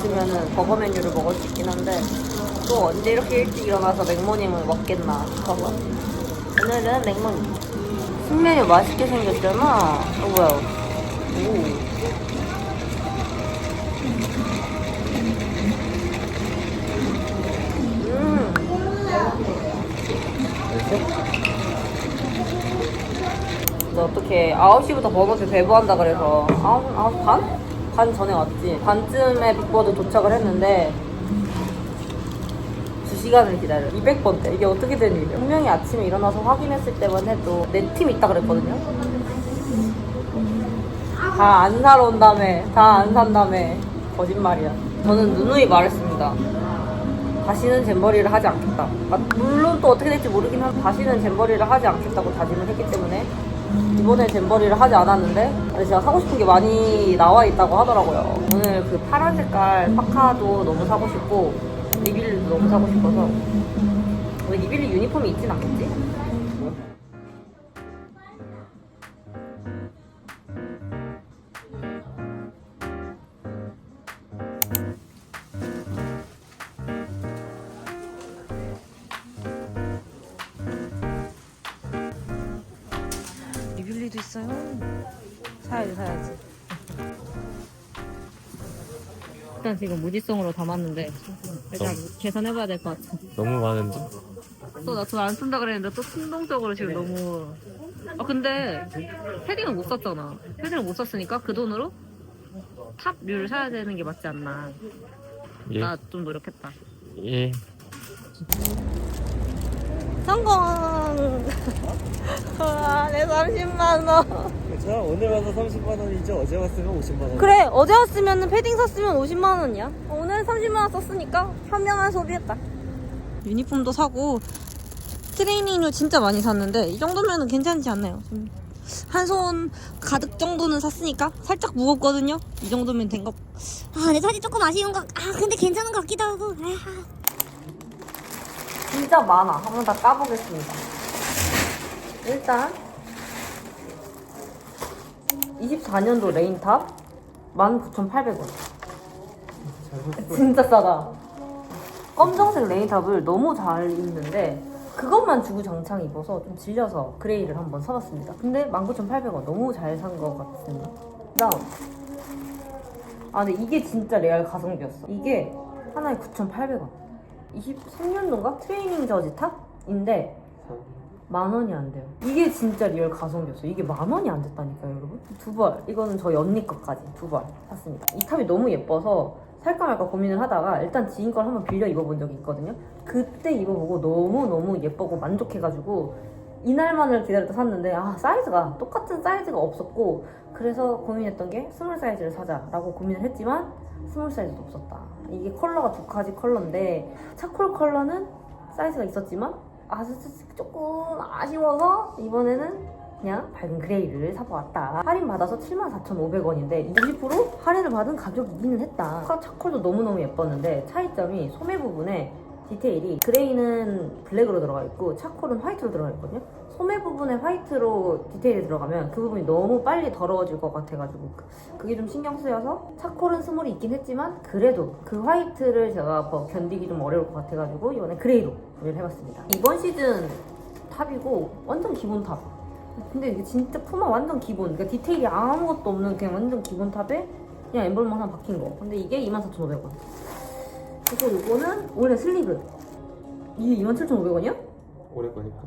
있으면은 버거 메뉴를 먹을 수 있긴 한데 또 언제 이렇게 일찍 일어나서 맥모닝을 먹겠나 버거? 오늘은 맥모닝. 순면이 맛있게 생겼잖아. 어 뭐야. 오. 음. 너 어떻게 9시부터 버거스 배부한다 그래서 9, 9 반? 반 전에 왔지. 반쯤에 빅버드 도착을 했는데 2시간을 기다려. 200번대 이게 어떻게 된 일이야? 분명히 아침에 일어나서 확인했을 때만 해도 내 팀 있다 그랬거든요. 다 안 사러 온다며 다 안 산다며 거짓말이야. 저는 누누이 말했습니다. 다시는 잼버리를 하지 않겠다. 아, 물론 또 어떻게 될지 모르긴 한데 다시는 잼버리를 하지 않겠다고 다짐을 했기 때문에 이번에 잼버리를 하지 않았는데 제가 사고 싶은 게 많이 나와 있다고 하더라고요. 오늘 그 파란 색깔 파카도 너무 사고 싶고 리빌도 너무 사고 싶어서 왜 리빌리 유니폼이 있진 않겠지? 있어요. 사야지 사야지. 일단 지금 무지성으로 담았는데 일단 계산해봐야 될 것 같아. 너무 많은데? 또나돈안 쓴다 그랬는데 또 충동적으로 지금 너무 아 근데 패딩을 못 샀잖아 패딩을 못 샀으니까 그 돈으로 탑류를 사야 되는 게 맞지 않나 예. 나 좀 노력했다 예. 성공 아, 내 30만원 자 오늘 와서 30만 원이죠 어제 왔으면 50만 원. 그래 어제 왔으면 패딩 샀으면 50만원이야 오늘 30만원 썼으니까 현명한 소비했다 유니폼도 사고 트레이닝류 진짜 많이 샀는데 이 정도면 괜찮지 않나요? 한 손 가득 정도는 샀으니까 살짝 무겁거든요. 이 정도면 된 것. 아, 근데 사실 조금 아쉬운 거. 아, 근데 괜찮은 것 같기도 하고. 아, 진짜 많아. 한번 다 까보겠습니다. 일단 24년도 레인탑 19,800원. 진짜 싸다. 검정색 레인탑을 너무 잘 입는데 그것만 주구장창 입어서 좀 질려서 그레이를 한번 사봤습니다. 근데 19,800원 너무 잘 산 것 같습니다. 그다음 아 근데 이게 진짜 레알 가성비였어. 이게 하나에 9,800원. 23년도인가 트레이닝 저지 탑인데 만 원이 안 돼요. 이게 진짜 리얼 가성비였어. 이게 만 원이 안 됐다니까요, 여러분. 두 벌. 이거는 저희 언니 것까지 두 벌 샀습니다. 이 탑이 너무 예뻐서 살까 말까 고민을 하다가 일단 지인 걸 한번 빌려 입어본 적이 있거든요. 그때 입어보고 너무너무 예쁘고 만족해가지고 이날만을 기다렸다 샀는데 아 사이즈가 똑같은 사이즈가 없었고 그래서 고민했던 게 스몰 사이즈를 사자라고 고민을 했지만 스몰 사이즈도 없었다. 이게 컬러가 두 가지 컬러인데 차콜 컬러는 사이즈가 있었지만 아주 조금 아쉬워서 이번에는 그냥 밝은 그레이를 사보았다. 할인 받아서 74,500원인데 20% 할인을 받은 가격이기는 했다. 차콜도 너무너무 예뻤는데 차이점이 소매 부분에 디테일이 그레이는 블랙으로 들어가 있고 차콜은 화이트로 들어가 있거든요. 소매 부분에 화이트로 디테일이 들어가면 그 부분이 너무 빨리 더러워질 것 같아가지고 그- 그게 좀 신경 쓰여서 차콜은 스몰이 있긴 했지만 그래도 그 화이트를 제가 뭐 견디기 좀 어려울 것 같아가지고 이번에 그레이로 구매를 해봤습니다. 이번 시즌 탑이고 완전 기본 탑. 근데 이게 진짜 푸마 완전 기본. 그러니까 디테일이 아무것도 없는 그냥 완전 기본 탑에 그냥 엠블럼 하나 박힌 거. 근데 이게 24,500원. 그리고 이거는 원래 슬리브. 이게 27,500원이야? 오래 거니까.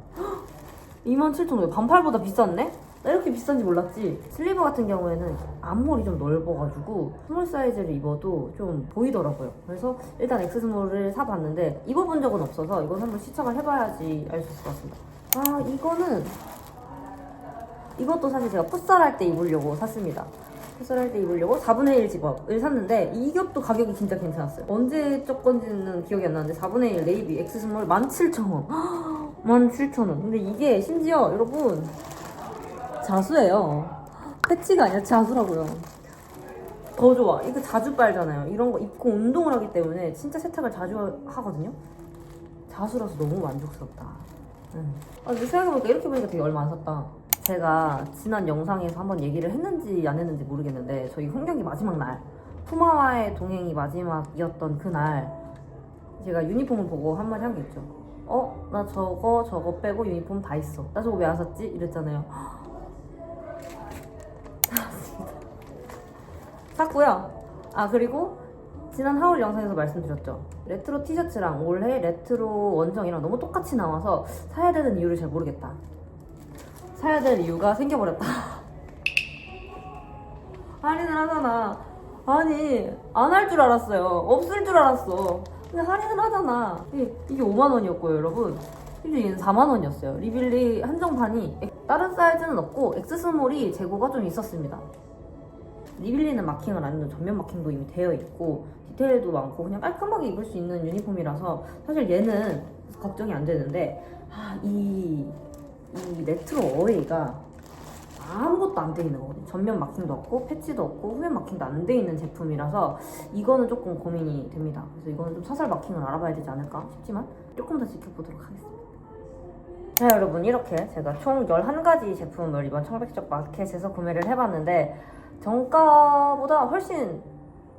27,500원. 반팔보다 비쌌네? 나 이렇게 비싼지 몰랐지. 슬리브 같은 경우에는 앞몰이 좀 넓어가지고 스몰 사이즈를 입어도 좀 보이더라고요. 그래서 일단 엑스스몰을 사봤는데 입어본 적은 없어서 이건 한번 시착을 해봐야지 알 수 있을 것 같습니다. 아 이거는 이것도 사실 제가 풋살할 때 입으려고 샀습니다. 풋살할 때 입으려고 4분의 1 집업을 샀는데 이 겹도 가격이 진짜 괜찮았어요. 언제 적 건지는 기억이 안 나는데 4분의 1 네이비 엑스스몰 17,000원. 17,000원. 근데 이게 심지어 여러분 자수예요. 패치가 아니라 자수라고요. 더 좋아. 이거 자주 빨잖아요. 이런 거 입고 운동을 하기 때문에 진짜 세탁을 자주 하- 하거든요. 자수라서 너무 만족스럽다. 응. 아, 근데 생각해보니까 이렇게 보니까 되게 얼마 안 샀다. 제가 지난 영상에서 한번 얘기를 했는지 안 했는지 모르겠는데 저희 홈경기 마지막 날 푸마와의 동행이 마지막이었던 그날 제가 유니폼을 보고 한마디 한 게 있죠. 어? 나 저거 저거 빼고 유니폼 다 있어. 나 저거 왜 안 샀지? 이랬잖아요. 샀고요. 아 그리고 지난 하울 영상에서 말씀드렸죠. 레트로 티셔츠랑 올해 레트로 원정이랑 너무 똑같이 나와서 사야 되는 이유를 잘 모르겠다. 사야 될 이유가 생겨버렸다. 할인을 하잖아. 아니 안 할 줄 알았어요. 없을 줄 알았어. 근데 할인을 하잖아. 이게, 이게 5만 원이었고요, 여러분. 근데 얘는 4만 원이었어요. 리빌리 한정판이 다른 사이즈는 없고 엑스스몰이 재고가 좀 있었습니다. 리빌리는 마킹을 안 해도 전면 마킹도 이미 되어 있고 디테일도 많고 그냥 깔끔하게 입을 수 있는 유니폼이라서 사실 얘는 걱정이 안 되는데 아, 이, 이 레트로 어웨이가 아무것도 안 돼 있는 거거든요. 전면 마킹도 없고 패치도 없고 후면 마킹도 안 돼 있는 제품이라서 이거는 조금 고민이 됩니다. 그래서 이거는 좀 사설 마킹을 알아봐야 되지 않을까 싶지만 조금 더 지켜보도록 하겠습니다. 자 여러분 이렇게 제가 총 11가지 제품을 이번 청백적 마켓에서 구매를 해봤는데 정가보다 훨씬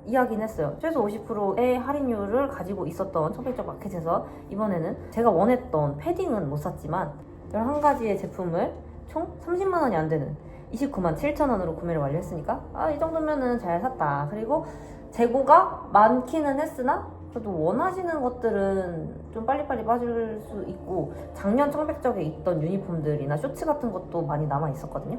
이야기는 했어요. 최소 50%의 할인율을 가지고 있었던 청백적 마켓에서 이번에는 제가 원했던 패딩은 못 샀지만 11가지의 제품을 총 30만 원이 안 되는 29만 7천 원으로 구매를 완료했으니까 아 이 정도면은 잘 샀다. 그리고 재고가 많기는 했으나 그래도 원하시는 것들은 좀 빨리빨리 빠질 수 있고 작년 청백적에 있던 유니폼들이나 쇼츠 같은 것도 많이 남아 있었거든요.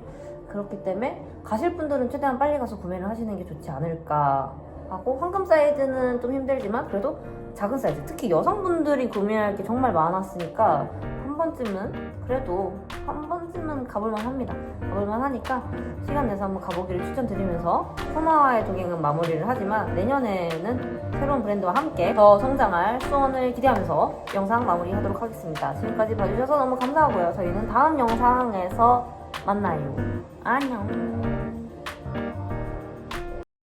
그렇기 때문에 가실 분들은 최대한 빨리 가서 구매를 하시는 게 좋지 않을까 하고 황금 사이즈는 좀 힘들지만 그래도 작은 사이즈 특히 여성분들이 구매할 게 정말 많았으니까 한 번쯤은 그래도 한 번쯤은 가볼만 합니다. 가볼만 하니까 시간 내서 한번 가보기를 추천드리면서 코마와의 동행은 마무리를 하지만 내년에는 새로운 브랜드와 함께 더 성장할 수원을 기대하면서 영상 마무리하도록 하겠습니다. 지금까지 봐주셔서 너무 감사하고요. 저희는 다음 영상에서 만나요. 안녕.